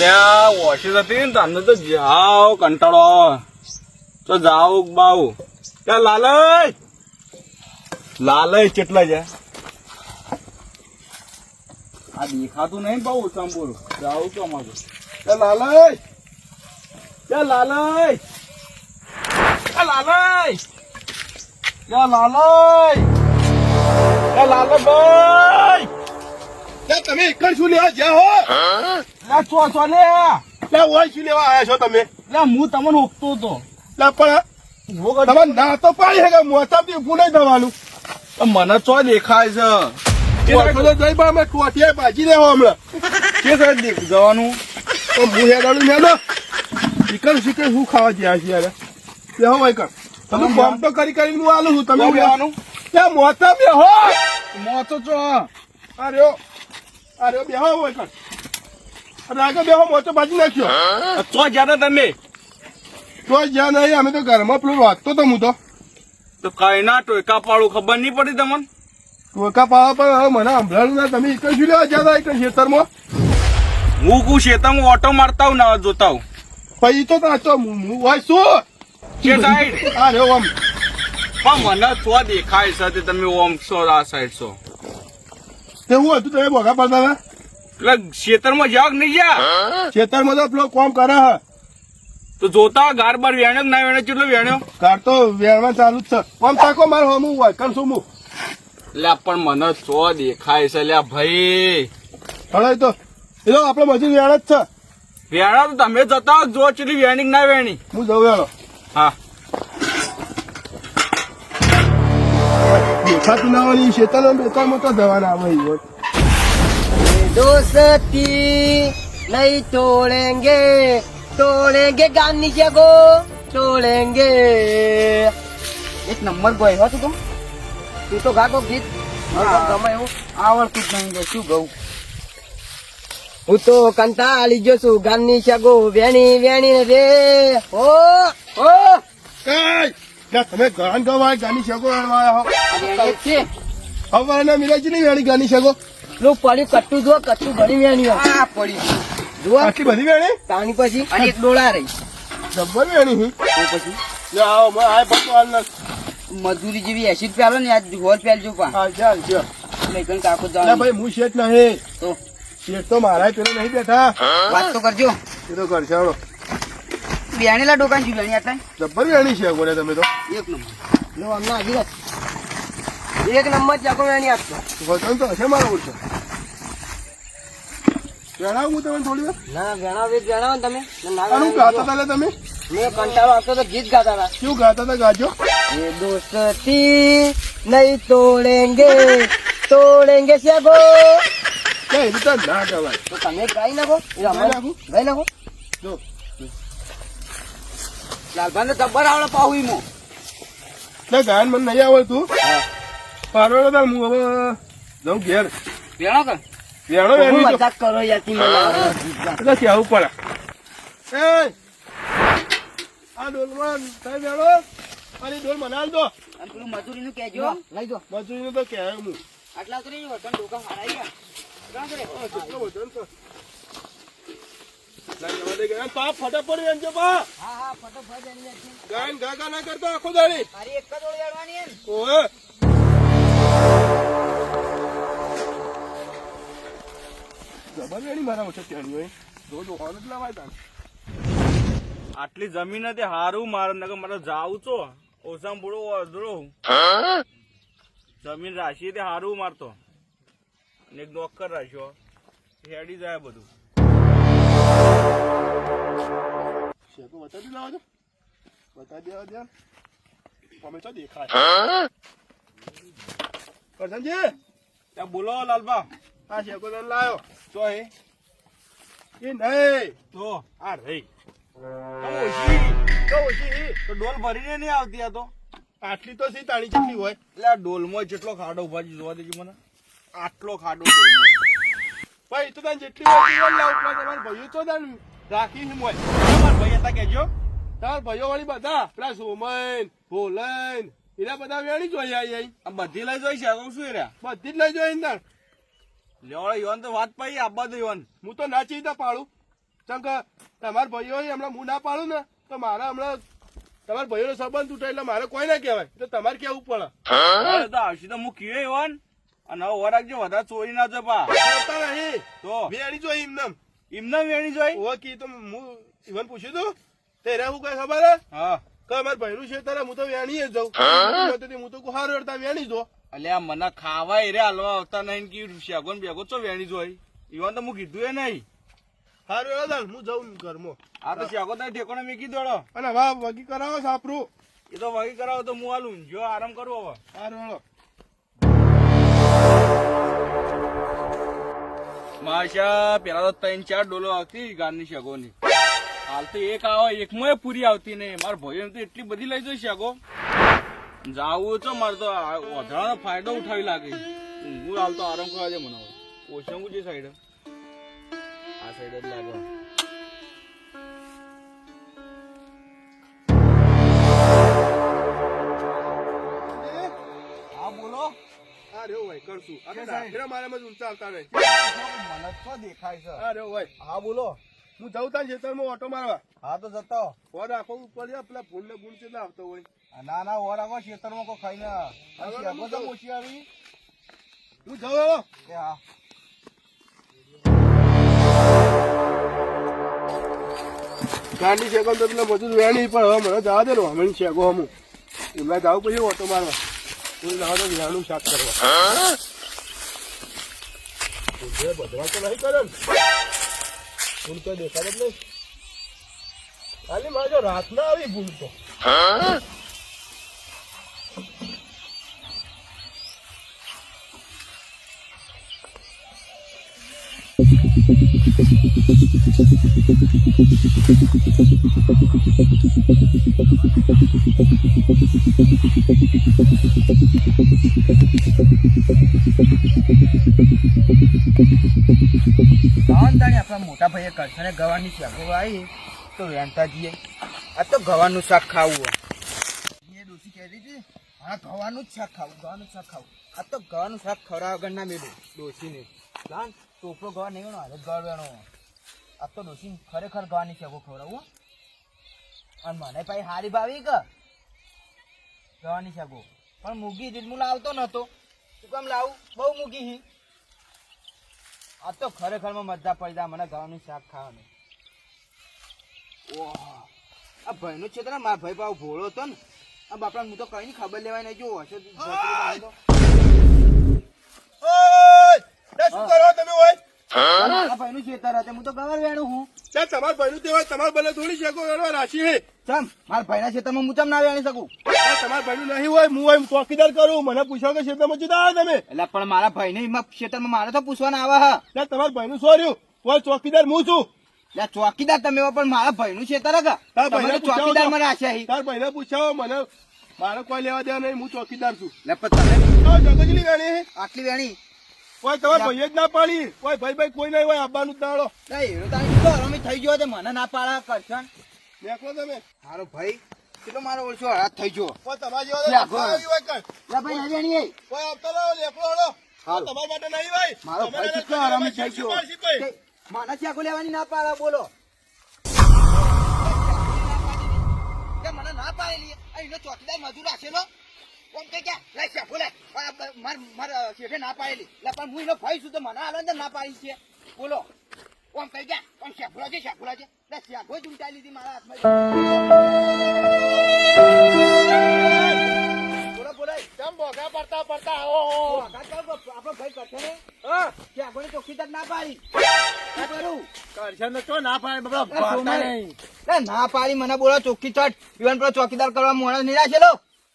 ત્યાં વોશિસ હતી ને તમને તો જાઓ કંટાળો. તો જાઓ બાવ ત્યાં લાલય લાલય કેટલા છે આ દેખાતું નહીં બહુ બોલું જાઉં તો અમારું ત્યાં લાલય ત્યાં લાલય ત્યાં લાલય ત્યાં લાલય ત્યાં લાલભાઈ લે તમે એકલ શું લેવા જ્યાં હો? લે ચો ચો લે લે ઓય શું લેવા આયા છો તમે? લે હું તમને લે પણ તમે ના તો પાડી હે કે મોસાથી ઊભું નહીં થવાનું મને ચો દેખાય છે. ટોઠો તો જઈ પણ અમે ટોઠિયા ભાજી લેવો હમણાં. કે સાહેબ દેખ જવાનું? તો હું હેડાડું હેડો. શીકર શીકર શું ખાવા જ્યાં છે યાર? બેહો ભાઈ કર. તમે ફોર્મ તો કરી કરીને હું આલું છું તમે લેવાનું? ત્યાં મોતા બેહો મોતો ચો અરે અરે બેહો ભાઈ કર. અરે આગળ બેહો મોતો ભાજી નાખ્યો. ચો જ્યાં તમે. તો જ્યાં નહીં અમે તો ઘરમાં પેલું વાંચતો તો હું તો. તો કઈ ના ટોયકા પાડું ખબર નહીં પડી તમને? ટોકા પાવા પણ મને સંભળાયું ના તમે એક શું લેવા જ્યાં એક ખેતરમાં? હું કુ ઓટો મારતા હું ના જોતા હું પછી તો તાચો હું હોય શું? કે સાઈડ અરે આમ પણ મને ચો દેખાય છે તમે ઓમ છો આ સાઈડ છો. તે હું હતું તમે ભોગા પડતા હતા? એટલે ખેતરમાં જાવ નહીં જા ખેતરમાં તો પેલો કોમ કરે હ. તો જોતા ગાર બાર વેણ્યો ના વેણ્યો? કેટલો વેણ્યો? ગાર તો વેણવા ચાલુ જ છે. કોમ તાકો મારે હમું હોય કર શું હું. લે પણ મને સો દેખાય છે. લે ભાઈ. હવે તો. એ તો આપણે મજૂર વેણ જ છે. વેણા તો તમે જતા જો કેટલી વેણી ના વેણી? હું જઉં વેણો. હા. છતનાવાની શેતાનો બેકાર મોટો ધવાના ભાઈ હોત દોસ્તી નહીં તોડેંગે તોડેંગે ગામની જગો તોડેંગે. એક નંબર ગોય હો તું તું. તો ગાગો ગીત. ગમે એવું આવડતું જ નહીં શું ગઉં? હું તો કંટાળી ગયો ગાની ગામની વેણી વેણી રે. ઓ ઓ કઈ! તમે ગાન ગવાય ગાની શકો હવે ના મિલાજી નહીં વેણી ગાની શકો લો પડ્યું કટ્ટું જો કટ્ટું ઘણી વેણી આ પડી જુઓ. આટલી બધી વેણી? તાણી પછી અને એક ડોળા રહી. જબ્બર વેણી હી. તો પછી? લે આવો મે આ ભગવાન હાલ ના. મજૂરી જેવી એસી રૂપિયા આવે ને આજ હોર રૂપિયા જો પા હા ચાલ ચાલ લઈ ગણ કાકો જા ભાઈ હું શેઠ નહીં તો? શેઠ તો મારા પેલો નહીં બેઠા. વાત તો કરજો. એ તો કરશે બેણીલા ડોકાન છું બેણી આટલા જબ્બર બેણી છે ગોળે તમે તો. એક નંબર. લો અમને આવી એક નંબર ચાકો બેણી આપતો વતન તો હશે મારો ઉડતો જણાવું તમે થોડી વાર? ના જણાવ એક જણાવો તમે. આનું ગાતા હતા તમે? મેં કંટાળો આપતો તો ગીત ગાતા હતા શું ગાતા હતા ગાજો? એ દોસ્તી નહીં તોડેંગે તોડેંગે સેગો કઈ રીતે ના ગવાય તો તમે ગાઈ નાખો? ગાઈ નાખો. જો. લાલભાઈ તબ્બર આવડે પાહુઈ મો એટલે ગાયન મને નહીં આવડતું. પાડવાનો તાર હું હવે. જાઉં ઘેર. વેણો કર વેણો હું વેણી તો મજાક કરો યાતી મને. એટલે કહેવું પડે. એ! આ ડોલમાં તમે વેણો અને ડોલ મને આલ દો. અને પેલું મજૂરી નું કેજો લઈ દો મજૂરીનું તો કહેવાય હું આટલા તો નહીં વર્તન ડોકા હારાઈ ગયા ગામ કરે. હા, કેટલો વજન છે. લાઈ જવા દે ગાયન. આટલી જમીન હતી, હારું મારે નગર મારે જાવું છો? ઓસામ પૂરો અધરો જમીન રાશી તે હારું મારતો. એક નોકર રાખ્યો. હેડી જાય બધું. ડોલ ભરીને નહીં આવતી આ તો આટલી તો સી તાણી ચટલી હોય એટલે આ ડોલમાં જેટલો ખાડો ઊભા જોવા દેજો મને આટલો ખાડો ડોલમાં ભાઈ તો તને જેટલી હોય લાવ તમારા ભાઈઓ તો તને રાખી નહીં હોય તમારા ભાઈ હતા કેજો તાર ભાઈઓ વાળી બધા પેલા સોમન ભોલન એના બધા વેણી જોઈ આઈ આ બધી લઈ જોઈ છે તો શું રહ્યા? બધી જ લઈ જોઈ અંદર લેવડો યોન તો વાત પાઈ આ દો યોન હું તો નાચી ચીતા પાડું. કેમ કે તમારા ભાઈઓ હમણાં હું ના પાડું ને તો મારા હમણાં તમારા ભાઈઓનો સંબંધ તૂટે એટલે મારે કોઈ ના કહેવાય. તો તમારે કેવું પડે. આવશે તો હું કીએ એવાન અને હવે વરાગ જે વધારે ચોરી ના જપા જોતા નહીં તો? વેણી જોઈ ઇમનમ ઇમનમ વેણી જોઈ? ઓવા કી તો હું ઇવન પૂછ્યું તું? તેરે હું કઈ ખબર હે? હા. કે અમાર ભાઈનું છે તારે હું તો વેણી જ જાઉં. હું? તો કુહાર હારું વેણી જો અલ્યા મને ખાવા એરે હાલવા આવતા નહીં કે શેગો ને બેગો ચો વેણી જોઈ? ઈવન તો હું કીધું એ નહીં. હારું તાર હું જાઉં ઘરમાં. આ તો શેગો તારે ઠેકોને મેકી દોડો. અને વગી કરાવો સાપરું એ તો વગી કરાવો તો હું હાલું જો આરામ કરું હવે. હારું માશા, પેલા તો ત્રણ ચાર ડોલો આવતી ગારની શેગોની. હાલ તો એક આવે, એકમાં પૂરી આવતી નહીં. મારા ભાઈઓ તો એટલી બધી લઈ જઈ શેગો. જાવું તો મારે તો વધારાનો ફાયદો ઉઠાવી લાગે. હું હાલ તો આરામ કરવા દે મને ઓછું જે સાઈડ. આ સાઈડ જ લાગે. કરશું. આ તો કે સાહેબ? ડાકરા મારામાં જ ઊંચા નહીં. મને તો દેખાય છે. હા રેવો ભાઈ. હા બોલો. હું જાઉં તાર ખેતરમાં ઓટો મારવા. હા તો જતો. ફોન આખો ઉપર છે પેલા ફૂલ ને ગુણ કેટલા આવતો હોય? ના ના ઓર આગો ખેતરમાં કોઈ ખાઈને. હવે તો ઓછી આવી. હું જાઉં કે હા. ગાંડી શેકો તો પેલા મજૂર વેણી પણ હવે મને જવા દે ને હમણાં શેકો હમું. એમના જાવ પછી ઓટો મારવા. હું જવા દે વેણું શાક કરવા ભૂંડે બધવા તો નહીં કરે ભૂલ તો દેખાડે જ નહીં. ખાલી મારો જો રાત ના આવી ભૂલ તો. મોટા ભાઈએ કરશે ગવાની શાકો આવી તો વેણતા આ તો ગવાનું શાક ખાવું એ ડોસી કહેતી હતી હા, ગવાનું શાક ખાવું, ગવાનું શાક ખાવું. આ તો ગવાનું શાક ખવડાવવા વગર ના મેળવું ડોસીને જાણ ટોપલો ગવા નહીં વેણો હારે ગળ વેણો આ તો ડોસી ખરેખર ગવાની છે ખવડાવું. અને મને ભાઈ હારી ભાવી કે? ગવાની છે પણ મૂગી રીત હું લાવતો નતો તું કેમ લાવું? બહુ મૂગી હી. આ તો ખરેખરમાં મજા પડી જાય મને ગવાનું શાક ખાવાનું. ઓહ. આ ભાઈનું છે તને મારા ભાઈ ભાવ ભોળો હતો ને. આ બાપડા હું તો કઈ ખબર લેવાય નહીં જો હશે તો જતું રહેવાનું તો. ઓય! તે શું કરો તમે હોય ભાઈનું ખેતર હતું હું તો ગવાર વેણું હું ત્યાં તમારા ભાઈનું તે હોય તમારા બને થોડી શેકો વેણવા રાશી હે ચમ મારા ભાઈના ખેતરમાં હું ચમ ના વેણી શકું? તમારા ભાઈનું નહીં હોય હું હોય ચોકીદાર કરું. મને પૂછો કે જુદા આવે તમે. એટલે પણ મારા ભાઈને એમાં ખેતરમાં મારે તો પૂછવાના આવે હા. ત્યાં તમારા ભાઈનું સોર્યું. કોઈ ચોકીદાર હું છું. ચોકીદાર તમે પણ મારા ભાઈનું ખેતર હતા ચોકીદાર તો. રાખ્યા તાર ભાઈ ને પૂછાવો મને મારે કોઈ લેવા દેવા નહીં હું ચોકીદાર છું. આટલી વેણી? કોઈ તમારા ભાઈ જ ના પાડી. કોઈ ભાઈ ભાઈ કોઈ નહીં હોય આવવાનું જ દાડો હરામી થઈ ગયો મને ના પાડા કરશન દેખો તમે. હારો ભાઈ કેટલો મારો ઓળશો હરાત થઈ ગયો. કોઈ તમારા જેવા ઘોડા. આવી હોય કઈ. લે ભાઈ નહીં. કોઈ આવતા ના હોય હળો. તમારા માટે નહીં હોય. મારો ભાઈ કેટલો હરામી થઈ ગયો. માના ચાકુ લેવાની ના પાડા બોલો. મને ના પાડેલી? ચોકીદાર મજૂર રાખેલો? કોમ કે કે લે ચાકુ લે આ બ- માર માર શેઠે ના પાડેલી લે. પણ હું એનો ભાઈ છું તો મને આનંદ ના પાડી છે. બોલો. કોમ કહી ગયા? કોમ શેફુલા છે શેફુલા છે. લે શેફો જ લીધી મારા હાથમાં. બોલો બોલો કેમ ભોગા પડતા પડતા આવો આપણો ભાઈ કરશે ને? ચોકીદાર ના પાડી. ના પાડું ના પાડે ના પાડી મને બોલો ચોખ્ખી ચટ ઇવન પેલો ચોકીદાર કરવા મોણસ છે રાખેલો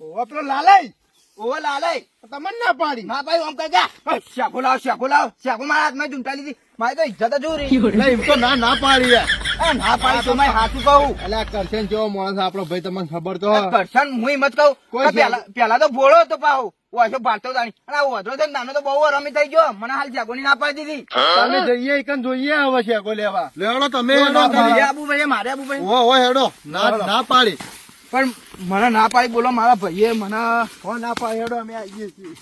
ઓવા પેલો લાલાઈ. ઓવો લાલય તમને ના પાડી. ના ભાઈ આમ કઈ ગયા? શાકો લાવ શાકો લાવ. શાકો મારા હાથમાં ઝૂંટા લીધી મારી તો ઇજ્જત જ ઉરી એટલે એમ તો ના ના પાડી યાર. ના પાડી તો મેં હાથું કહું. એટલે કરશન જેવો માણસ આપણો ભાઈ તમને ખબર તો કરશન હું હિંમત કહું. પેલા તો ભોળો હતો પાહો. વાસો ભાગતો તાણી. અને આ વધરો છે નાનો તો બહુ રમી થઈ ગયો. મને હાલ શાકોની ના પાડી દીધી. તમે જઈએ એકન જોઈએ હવે શેકો લેવા. લેવડો તમે મારે આબુ ભાઈ મારે આબુ ભાઈ. ઓ ઓ હેડો. ના ના પાડી. પણ મને ના પાડી બોલો મારા ભાઈએ મને હો ના પાડી હેડો અમે આવીએ છીએ.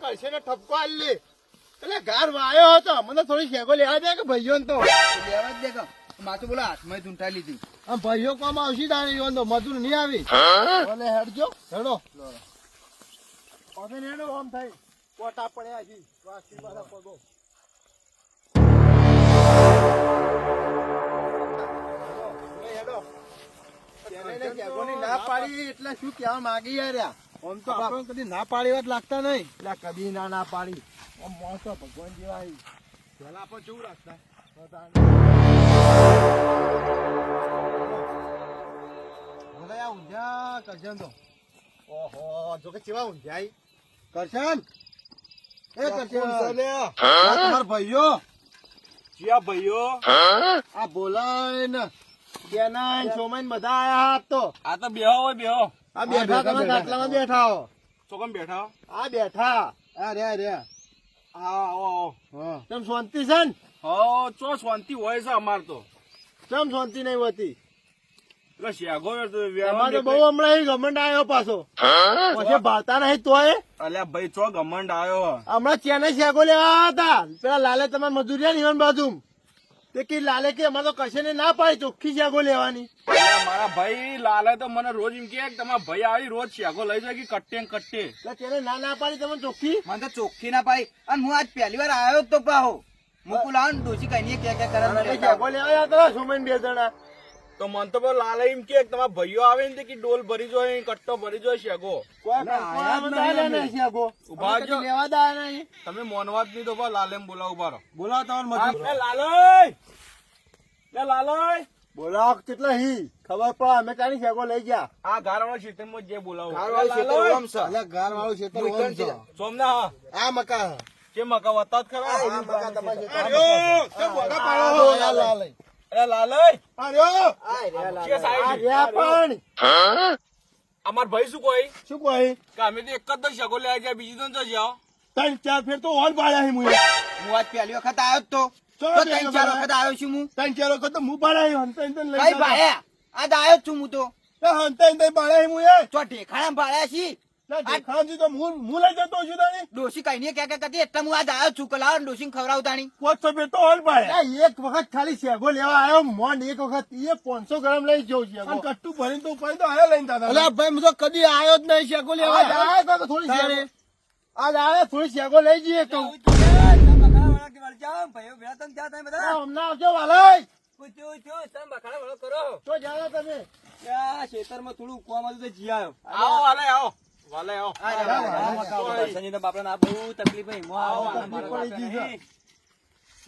કરશે ને ઠપકો આલી એટલે ઘર વાયો હતો મને થોડી શેકો લેવા દે કે ભાઈઓ તો? લેવા જ દે કહો માથું બોલો હાથમાં ચૂંટાઈ લીધી. આમ ભાઈઓ કોમ આવશે તાણી ઈવન તો મજૂર નહીં આવી. મને હેડજો હેડો. હવે હેડો આમ થાય. કોટા પડ્યા છે. વાસી મારા પગો. ના પાડી એટલે શું કહેવા માંગી યાર આમ તો આપણે કદી ના પાડી વાત લાગતા નહીં એટલે કદી ના ના પાડી આમ મોસો ભગવાન જેવા છે. પહેલા કેવું રાખતા તો આ ઊંઝા કરશન તો ઓહો જો કે કેવા ઊંઝાઈ. કરશન? એ કરશન. તમારા ભાઈઓ? જીયા ભાઈઓ. આ બોલાય ને બેના ને બધા આયા હાથ તો. આ તો બેહો હોય બેહો. આ બેઠા તમે ખાટલામાં બેઠા. હો. ચોકમ બેઠા આ બેઠા. આ રે રે હા. ઓ તેમ શાંતિ છે ને? હો ચો શાંતિ હોય છે અમાર તો. કેમ શાંતિ નહીં હોતી? તો બહુ હમણાં અહીં ઘમંડ આવ્યો પાછો. પછી ભાતા નહીં તોય? અલ્યા ભાઈ ચો ગમંડ આવ્યો હમણાં ચેને શેકો લેવા હતા? પેલા લાલે તમે મજૂરિયા ની બાજુ તે કે લાલે કે અમારે તો કશે ને ના પાડી ચોખ્ખી શેગો લેવાની. મારા ભાઈ લાલે તો મને રોજ એમ કે તમારા ભાઈ આવી રોજ શેગો લઈ જાય કે કટ્ટે ને કટ્ટે? તેને ના ના પાડી તમે ચોખ્ખી? મને તો ચોખ્ખી ના પાડી. અને હું આજ પહેલી વાર આવ્યો તો પાહો. મુકુલાન ડોસી કઈ કે કે કરે શેકો લેવા હતા સોમન બે જણા. તો મન તો લાલ એમ કે તમારા ભાઈઓ આવે ને કે ડોલ ભરી જોય કટ્ટો ભરી જોય શેગો. જ. ઊભા જો. લેવા દા નહીં. તમે મોનવાત નહીં તો ભાઈ લાલે બોલાવો બારો બોલાવો તમારે લાલોય! એ લાલોય! બોલાવો કેટલા હી? ખબર પડે અમે કાની શેગો લઈ ગયા? આ ગારવાળા ક્ષેત્રમાં જે બોલાવો. ગારવાળું ક્ષેત્ર લાલોય. ઓમ છે. અલા, ગારવાળું ક્ષેત્ર ઓમ. સોમના આ મકા. કે મકા વતા જ ખરા આ મકા. તમારે છો? અમાર ભાઈ શું કોઈ? શું કહે? કે અમે તો એક જ શગો લેવા જાય બીજી તો જાઓ ત્રણ ચાર ફેર તો ઓન પાડ્યા છે મુએ. હું આજ પહેલી વખત આવ્યો તો. ત્રણ ચાર વખત? આવ્યો છું હું? ત્રણ ચાર વખત તો છે. લઈ કઈ આજ આવ્યો છું હું તો. એ હંતાઈને તને પાડ્યા છે મુએ. ચો ઢેખાણા ભાડ્યા તો મું મું લઈ જતો છું તાણી. ડોસી કઈ ને કે કે કરતી? એટલે હું આજ આવ્યો છું કલાવ ડોસી ખવડાવતાણી પાંચસો ફેર તો ઓન પાડ્યા. આ એક વખત ખાલી શેગો લેવા આવ્યો મોંડ એક વખત એ પાંચસો ગ્રામ લઈ જવું છે કટ્ટુ ભરીને તો ઉપર તો આયો લઈને દાદા. અલા ભાઈ હું તો કદી આવ્યો જ નહીં શેગો લેવા. આજ આવ્યો તો થોડી શેગો. આજ આવ્યો થોડી શેગો લઈ જઈએ કહું હમણાં આવજો વાલાઈ તો જાઓ તમે. ખેતરમાં થોડું કુવા માં તો જી આવ્યો આવો આવો. વાલે આવો. બાપડા બહુ તકલીફ પડી મોં આવો, આવો, તકલીફ મારા પડી ગઈ છે. નહીં.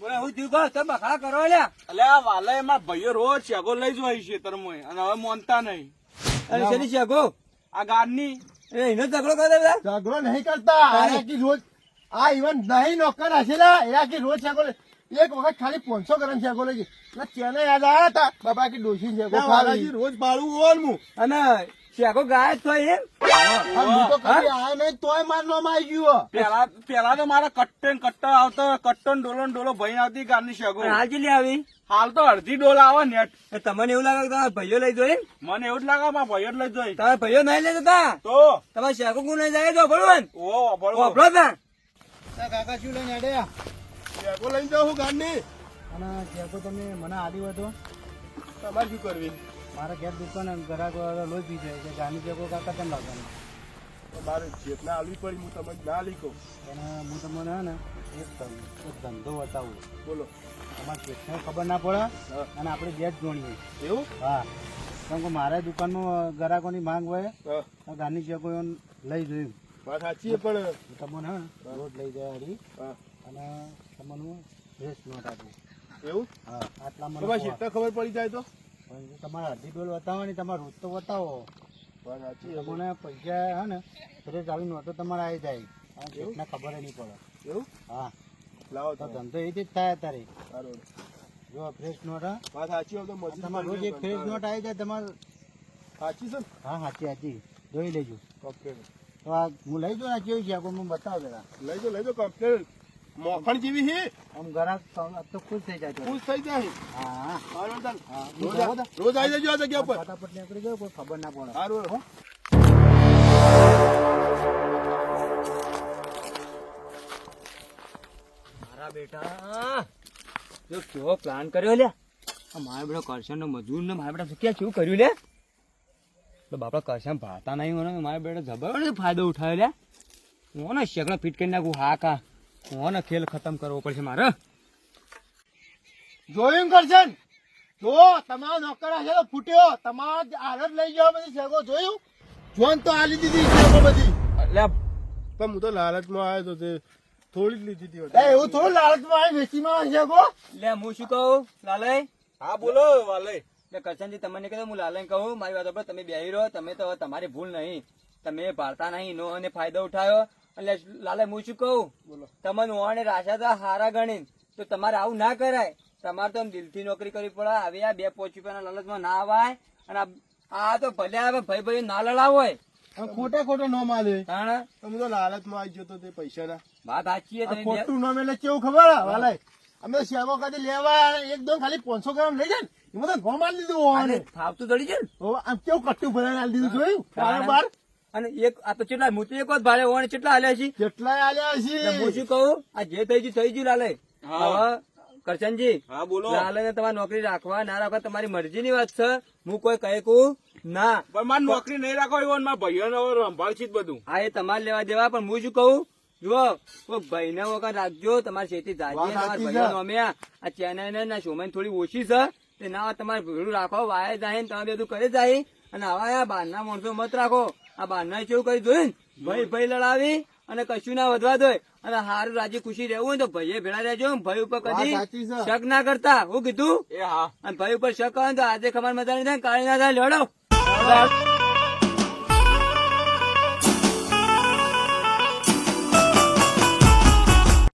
બોલે હું થયું બસ તમે બખાડા કરો લ્યા. એટલે આ વાલે એમાં ભાઈઓ રોજ શેગો લઈ જાય ખેતરમાં અને હવે મોનતા નહીં. અરે શેની શેગો? આ ગારની એ એનો ઝઘડો કરે ઝઘડો નહીં કરતા. એના કી રોજ આ ઇવન નહીં નોકર હશેલા એના કી રોજ શેકો એક વખત ખાલી પાંચસો ગ્રામ શેગો લઈ ગઈ. ચેને યાદ આવ્યા હતા બાપા કે ડોસી શેકો રોજ ભાડું હું અને શેગો ગાય તો એમ? હું તો કદી આયો નહીં તોય મારવામાં આવી ગયું. પેલા પેલા તો મારા કટ્ટન ને આવતો કટ્ટો ને ડોલો ડોલો ભઈને આવતી ગારની શેગો હાલ કેટલી આવી? હાલ તો અડધી ડોલ આવે નેટ. તમને એવું લાગે કે તમારા ભાઈઓ લઈ જોઈ મને એવું જ લાગે મારા ભાઈઓ લઈ જોઈ તમારા ભાઈઓ નહીં લઈ જતા? તો? તમારે શેકો કોને લઈ જાય? તો ભણવાન ઓ તા. કાકા શું લઈને અડ્યા શેકો લઈને જાઉં ગારની અને શેકો તમે મને આડી હોય તમારે શું કરવી? મારા ઘેર દુકાન ગ્રાહકો લોહી પી જાય કે ગાની ચેકો કા કેમ લાગવાનું મારે જેટલા આવી પડી હું તમને ના લીખો અને હું તમને હે ને એક ધંધો બતાવું. બોલો. તમારે કેટલને ખબર ના પડે અને આપણે ગેસ જોણીએ એવું? હા. કેમ કે મારા દુકાનમાં ગ્રાહકોની માંગ હોય તો ગાની ચેકો લઈ જોયું. વાત સાચી પણ. તમને હે રોજ લઈ જાય હરી અને તમને ફ્રેશ નોટ આપું. એવું? હા આટલા મને. ખબર પડી જાય તો? પણ તમારે અડધી ડોલ ને તમારે રોજ તો બતાવો તમને પૈસા હે ને ફ્રેશ આવી નોટો તમારે આવી જાય. કેટલને ખબર નહીં પડે. એવું? હા. લાવો તો ધંધો એ જ થાય સારું. જો ફ્રેશ નોટ વાત સાચી હોય તો તમારે રોજ એક ફ્રેશ નોટ આવી જાય તમારે. સાચી છે ને? હા સાચી સાચી. જોઈ લેજો. ઓકે તો આ હું લઈ જાઉં ને કેવી છે? હું બતાવો જરા. લઈ જો લઈ જો કમ્પ્લેટ મોખણ જેવી છે આમ ઘરા તો- ખુશ થઈ જાય ખુશ થઈ જાય. હા. હા હા રોજ રોજ આવી જજો આ જગ્યા પર ફટાફટ નીકળી ગયો કોઈ ખબર ના પડે. સારું હો? જો કેવો પ્લાન કર્યો લે આ મારા બેટા કરશન મજૂર ને મારા બેટા સુખ્યા કેવું કર્યું લે? તો બાપડા કરશન ભાતા નહીં મને મારા બેટા જબર ફાયદો ઉઠાવ્યો લે હું ને શેકડો ફિટ કરી નાખું હા કા. હું ને ખેલ ખતમ કરવો પડશે મારે? જોયું કરશે જો તમારો નોકર હશે તો ફૂટ્યો. તમારો હાલત લઈ ગયો બધી શેગો જોયું? જોન તો આલી દીધી શેગો બધી. એટલે પણ હું તો લાલચમાં આવ્યો તો તે થોડી જ લીધી હતી એ એવું થોડું લાલચમાં આવી વેચીમાં શેગો લે હું શું કહું? લાલય? હા બોલો વાલે એટલે કરશનજી તમને કહ્યું હું લાલય કહું. મારી વાત પર તમે બેહી રહો. તમે તો તમારી ભૂલ નહીં. તમે ભારતા નહીં નો અને ફાયદો ઉઠાયો. એટલે લાલય હું શું કહું? બોલો. તમને ઓને રાશા તો હારા ગણી તો તમારે આવું ના કરાય. તમારે તો આમ દિલથી નોકરી કરવી પડે. આવી આ બે પોચ રૂપિયાના લાલચમાં ના આવાય અને આ- તો ભલે આવે ભાઈ ભાઈ ના લડાવ હોય. ખોટા ખોટા નો માલે હું તો લાલચમાં આવી જતો તો પૈસાના. વાત સાચી છે તમે ખોટું નામ એટલે કેવું ખબર? હે, વાલાય અમે શેકો કદી લેવા એકદમ ખાલી પાંચસો ગ્રામ લઈ જાય એમાં તો ઘઉં મારી દીધું. ફાવતું દડી છે આમ કેવું કટ્ટું ભરાઈને દીધું જોયું? બાર અને એક આ તો કેટલા હું તો એક વાત ભાડે ઓને કેટલા હાલ્યા છે કેટલા હાલ્યા છે હું શું કહું? આ જે થઈ ગયું થઈ ગયું લાલે. હવે કરશનજી હા બોલો. લાલે ને તમારી નોકરી રાખવા ના રાખવા તમારી મરજી ની વાત છે. હું કોઈ કહે ના. પણ મારી નોકરી નહીં રાખો એવો મારા ભાઈઓને હવે સંભાળશે જ બધું. હા એ તમારે લેવા દેવા પણ હું શું કહું? જુઓ કોઈ ભાઈ ને વખત રાખજો તમારી ખેતી છે. ભાઈઓ નોમ્યા. આ ચેનઈ ને ના શોમાં થોડી ઓછી છે. તે ના તમારે ભેડું રાખો વાય જાય ને તમે બધું કરે જાય. અને આવા આ બહારના માણસો મત રાખો. આ બહારના કેવું કરી જોયું ને ભાઈ ભાઈ લડાવી અને કશું ના વધવા દો અને હારું રાજી ખુશી રહેવું હોય તો ભાઈએ ભેળા રહેજો ભાઈ ઉપર કદી શક ના કરતા. હું કીધું? અને ભાઈ ઉપર શક હોય ને તો આજે ખબર મજા નહીં થાય કાળી ના થાય લડો.